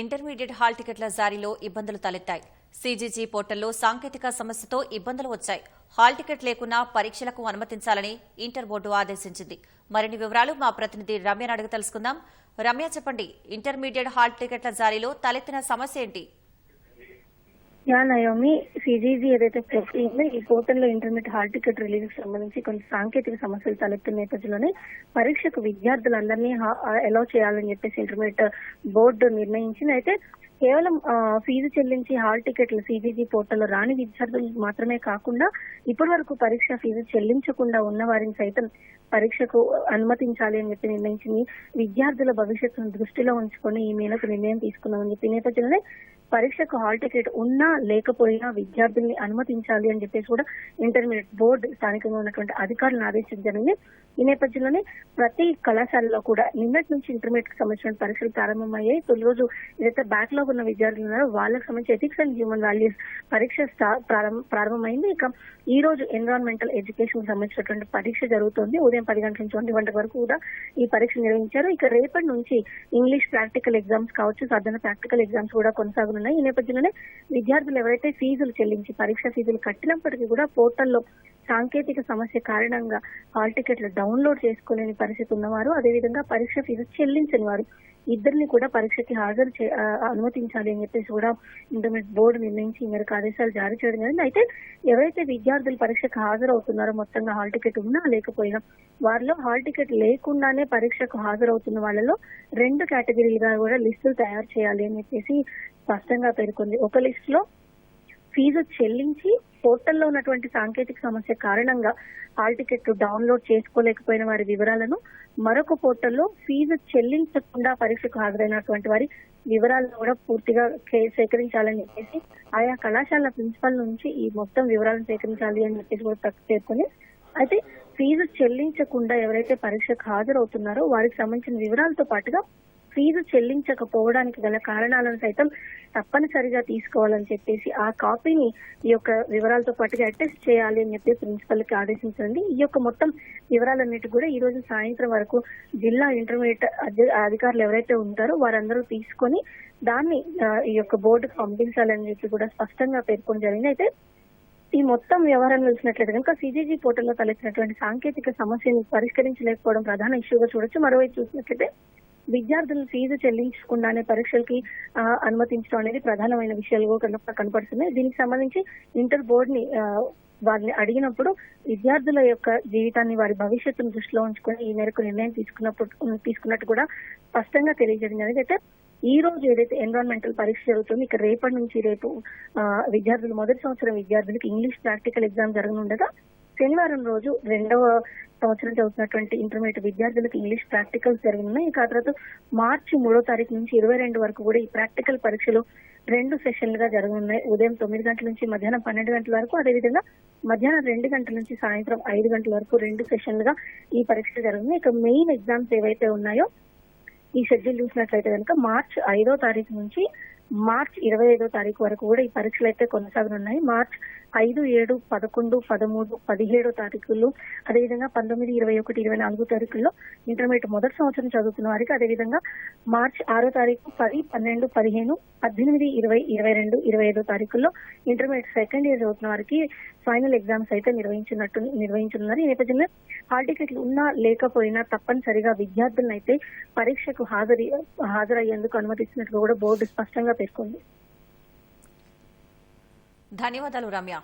Intermediate hall టికెట్ల జారీలో ఇబ్బందులు తలెత్తాయి. CGG పోర్టల్లో సాంకేతిక సమస్యతో ఇబ్బందులు వచ్చాయి. హాల్ టికెట్ లేకున్నా పరీక్షలకు అనుమతించాలని ఇంటర్ బోర్డు ఆదేశించింది. మరిన్ని వివరాలు మా ప్రతినిధి రమ్యను అడిగి తెలుసుకుందాం. రమ్య చెప్పండి ఇంటర్మీడియట్ హాల్ టికెట్ల జారీలో తలెత్తిన సమస్య ఏంటి? యా నయోమి సిజీజీ ఏదైతే ప్రొసీడింగ్ ఈ పోర్టల్లో ఇంటర్నెట్ హాల్ టికెట్ రిలీజ్కి సంబంధించి కొన్ని సాంకేతిక సమస్యలు తలెత్తిన నేపథ్యంలోనే పరీక్షకు విద్యార్థులందరినీ అలౌ చేయాలని చెప్పేసి ఇంటర్మీడియట్ బోర్డు నిర్ణయించింది. అయితే కేవలం ఫీజు చెల్లించి హాల్ టికెట్లు సిబిజీ పోర్టల్లో రాని విద్యార్థులు మాత్రమే కాకుండా ఇప్పటి వరకు పరీక్ష ఫీజు చెల్లించకుండా ఉన్న వారిని సైతం పరీక్షకు అనుమతించాలి అని చెప్పి నిర్ణయించింది. విద్యార్థుల భవిష్యత్తును దృష్టిలో ఉంచుకొని ఈ మేరకు నిర్ణయం తీసుకున్నామని చెప్పి నేపథ్యంలోనే పరీక్షకు హాల్ టికెట్ ఉన్నా లేకపోయినా విద్యార్థుల్ని అనుమతించాలి అని చెప్పేసి కూడా ఇంటర్మీడియట్ బోర్డు స్థానికంగా ఉన్నటువంటి అధికారులను ఆదేశించడం జరిగింది. ఈ నేపథ్యంలోనే ప్రతి కళాశాలలో కూడా నిన్నటి నుంచి ఇంటర్మీడియట్కి సంబంధించిన పరీక్షలు ప్రారంభమయ్యాయి. తొలి రోజు ఏదైతే బ్యాక్లాగ్ ఉన్న విద్యార్థులు ఉన్నారో. వాళ్ళకి సంబంధించి ఎథిక్స్ అండ్ హ్యూమన్ వాల్యూస్ పరీక్ష ప్రారంభమైంది. ఇక ఈ రోజు ఎన్విరాన్మెంటల్ ఎడ్యుకేషన్ సంబంధించినటువంటి పరీక్ష జరుగుతుంది. ఉదయం పది గంటల నుంచి ఒంటి గంటల వరకు కూడా ఈ పరీక్ష నిర్వహించారు. ఇక రేపటి నుంచి ఇంగ్లీష్ ప్రాక్టికల్ ఎగ్జామ్స్ కావచ్చు సాధారణ ప్రాక్టికల్ ఎగ్జామ్స్ కూడా కొనసాగనున్నాయి. ఈ నేపథ్యంలోనే విద్యార్థులు ఎవరైతే ఫీజులు చెల్లించి పరీక్ష ఫీజులు కట్టినప్పటికీ కూడా పోర్టల్లో సాంకేతిక సమస్య కారణంగా హాల్ టికెట్లు డౌన్లోడ్ చేసుకోలేని పరిస్థితి ఉన్నవారు అదేవిధంగా పరీక్ష ఫీజు చెల్లించని వారు ఇద్దరిని కూడా పరీక్షకి హాజరు చే- అనుమతించాలి అని చెప్పేసి కూడా ఇంటర్మీడియట్ బోర్డు నిర్ణయించి ఈ మేరకు ఆదేశాలు జారీ చేయడం జరిగింది. అయితే ఎవరైతే విద్యార్థులు పరీక్షకు హాజరవుతున్నారో మొత్తంగా హాల్ టికెట్ ఉన్నా లేకపోయినా వారిలో హాల్ టికెట్ లేకుండానే పరీక్షకు హాజరవుతున్న వాళ్ళలో రెండు కేటగిరీలుగా కూడా లిస్టులు తయారు చేయాలి అని చెప్పేసి స్పష్టంగా పేర్కొంది. ఒక లిస్ట్లో ఫీజు చెల్లించి పోర్టల్లో ఉన్నటువంటి సాంకేతిక సమస్య కారణంగా హాల్ టికెట్ డౌన్లోడ్ చేసుకోలేకపోయిన వారి వివరాలను మరొక పోర్టల్లో ఫీజు చెల్లించకుండా పరీక్షకు హాజరైనటువంటి వారి వివరాలను కూడా పూర్తిగా సేకరించాలని చెప్పేసి ఆయా కళాశాల ప్రిన్సిపల్ నుంచి ఈ మొత్తం వివరాలను సేకరించాలి అని చెప్పేసి కూడా పేర్కొని అయితే ఫీజు చెల్లించకుండా ఎవరైతే పరీక్షకు హాజరవుతున్నారో వారికి సంబంధించిన వివరాలతో పాటుగా ఫీజు చెల్లించకపోవడానికి గల కారణాలను సైతం తప్పనిసరిగా తీసుకోవాలని చెప్పేసి ఆ కాపీని ఈ యొక్క వివరాలతో పాటుగా అటెస్ట్ చేయాలి అని చెప్పి ప్రిన్సిపల్కి ఆదేశించండి. ఈ యొక్క మొత్తం వివరాలన్నిటి కూడా ఈ రోజు సాయంత్రం వరకు జిల్లా ఇంటర్మీడియట్ అధికారులు ఎవరైతే ఉంటారో వారందరూ తీసుకొని దాన్ని ఈ యొక్క బోర్డుకు పంపించాలని చెప్పి కూడా స్పష్టంగా పేర్కొని జరిగింది. అయితే ఈ మొత్తం వ్యవహారం చూసినట్లయితే కనుక సిజీజీ పోర్టల్లో తలెత్తినటువంటి సాంకేతిక సమస్యను పరిష్కరించలేకపోవడం ప్రధాన ఇష్యూగా చూడొచ్చు. మరోవైపు చూసినట్లయితే విద్యార్థులు ఫీజు చెల్లించకుండానే పరీక్షలకి అనుమతించడం అనేది ప్రధానమైన విషయాలుగా కన- కనపడుతున్నాయి. దీనికి సంబంధించి ఇంటర్ బోర్డ్ని వారిని అడిగినప్పుడు విద్యార్థుల యొక్క జీవితాన్ని వారి భవిష్యత్తును దృష్టిలో ఉంచుకొని ఈ మేరకు నిర్ణయం తీసుకున్నప్పుడు తీసుకున్నట్టు కూడా స్పష్టంగా తెలియజేయడం జరిగింది. అయితే ఈ రోజు ఏదైతే ఎన్విరాన్మెంటల్ పరీక్ష జరుగుతుందో ఇక రేపటి నుంచి రేపు విద్యార్థులు మొదటి సంవత్సరం విద్యార్థులకు ఇంగ్లీష్ ప్రాక్టికల్ ఎగ్జామ్ జరగనుండగా శనివారం రోజు రెండవ సంవత్సరం చదువుతున్నటువంటి ఇంటర్మీడియట్ విద్యార్థులకు ఇంగ్లీష్ ప్రాక్టికల్స్ జరగనున్నాయి ఇక ఆ తర్వాత మార్చి మూడో తారీఖు నుంచి ఇరవై రెండు వరకు కూడా ఈ ప్రాక్టికల్ పరీక్షలు రెండు సెషన్లుగా జరగనున్నాయి. ఉదయం తొమ్మిది గంటల నుంచి మధ్యాహ్నం పన్నెండు గంటల వరకు అదేవిధంగా మధ్యాహ్నం రెండు గంటల నుంచి సాయంత్రం ఐదు గంటల వరకు రెండు సెషన్లుగా ఈ పరీక్షలు జరుగుతున్నాయి. ఇక మెయిన్ ఎగ్జామ్స్ ఏవైతే ఉన్నాయో ఈ షెడ్యూల్ చూసినట్లయితే కనుక మార్చ్ ఐదో తారీఖు నుంచి మార్చ్ ఇరవై ఐదో తారీఖు వరకు కూడా ఈ పరీక్షలు అయితే కొనసాగనున్నాయి. మార్చ్ ఐదు ఏడు పదకొండు పదమూడు పదిహేడో తారీఖుల్లో అదేవిధంగా పంతొమ్మిది ఇరవై ఒకటి ఇరవై నాలుగో తారీఖుల్లో ఇంటర్మీడియట్ మొదటి సంవత్సరం చదువుతున్న వారికి అదేవిధంగా మార్చ్ ఆరో తారీఖు పది పన్నెండు పదిహేను పద్దెనిమిది ఇరవై ఇరవై రెండు ఇరవై ఐదో తారీఖుల్లో ఇంటర్మీడియట్ సెకండ్ ఇయర్ చదువుతున్న వారికి ఫైనల్ ఎగ్జామ్స్ అయితే నిర్వహించినట్టు నిర్వహించనున్నారు. ఈ నేపథ్యంలో హాల్ టికెట్లు ఉన్నా లేకపోయినా తప్పనిసరిగా విద్యార్థులను అయితే పరీక్షకు హాజరు హాజరయ్యేందుకు అనుమతిస్తున్నట్లు కూడా బోర్డు స్పష్టంగా పేర్కొంది ధన్యవాదాలు రమ్య.